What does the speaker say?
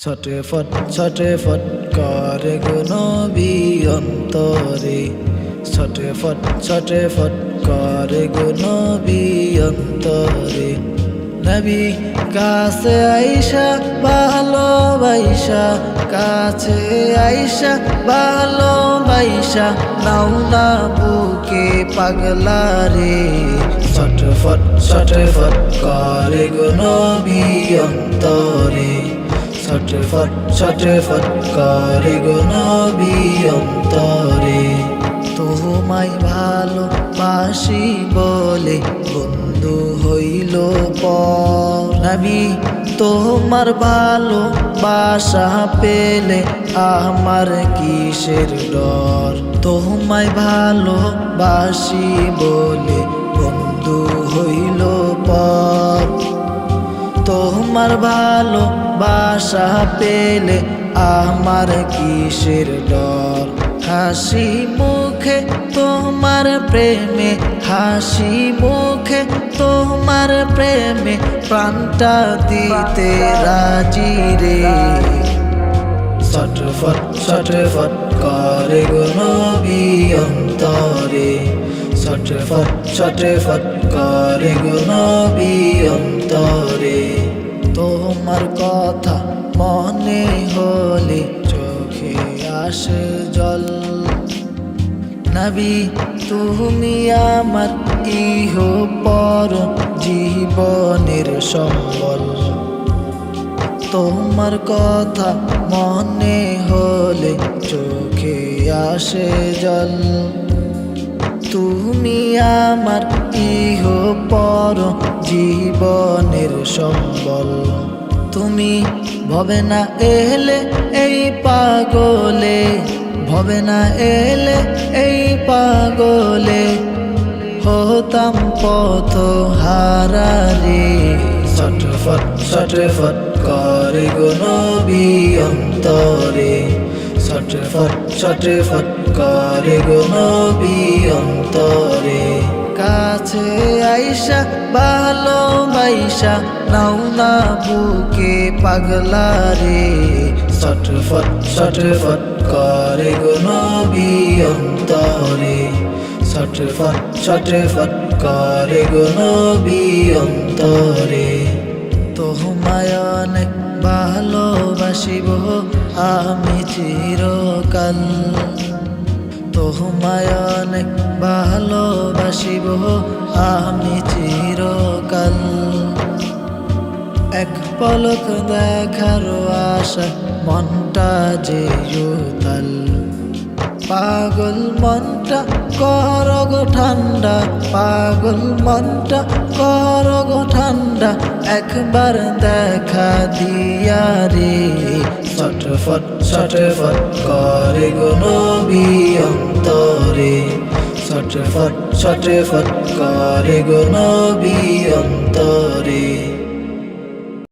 ছটে ফট ছটে ফট করে গো নবী অন্তরে। ছটে ফট ছটে ফট করে গো নবী অন্তরে। নবী কাছে আইসা, ভালোবাইসা। কাছে আইসা, ভালোবাইসা। নাও না বুকে পাগলা রে। ছটফট ছটফট করে গো নবী অন্তরে। ছটফট ছটফট করে গো নবী অন্তরে। তোমায় ভালোবাসি বলে বন্ধু হইল পর। নবী, তোমার ভালো বাসা পেলে আমার কিসের ডর? তোমায় ভালোবাসি বলে তোমার ভালো বাসা পেলে আমার কিসের ডর? হাসি মুখে তোমার প্রেমে, হাসি মুখে তোমার প্রেমে প্রাণটা দিতে রাজি রে। ছটফট ছটফট করে গো নবী অন্তরে। ছটফট ছটফট করে গো নবী অন্তরে। তোমার কথা মনে হলে চোখে আসে জল। নবী, তুমি আমার ইহ পর জীবনের সম্বল। তোমার কথা মনে হলে চোখে আসে জল। তুমি আমার ইহ পর জীবনের সম্বল। তুমি ভবে না এলে এই পাগলে, ভবে না এলে এই পাগলে। হতাম পথ হারারে ছটফট ছটফট করে গো নবী অন্তরে। ছটফট ছটফট করে গো নবী অন্তরে। কাছে আইসা ভালোবাইসা নাও না বুকে পাগলা রে। ছটফট ছটফট করে গো নবী অন্তরে। ছটফট ছটফট করে গো নবী অন্তরে। তোমায় অনেক ভালোবাসিব আমি চিরকাল তোমায় অনেক ভালোবাসিব। আমি চিরকাল এক পলক দেখার আশা মনটা যে উতাল পাগল মনটা করগ ঠান্ডা, পাগল মনটা করগ ঠান্ডা, একবার দেখা দিয়া রে। ছটফট ছটফট করে গো নবী অন্তরে। ছটফট ছটফট করে গোনবি অন্তরে।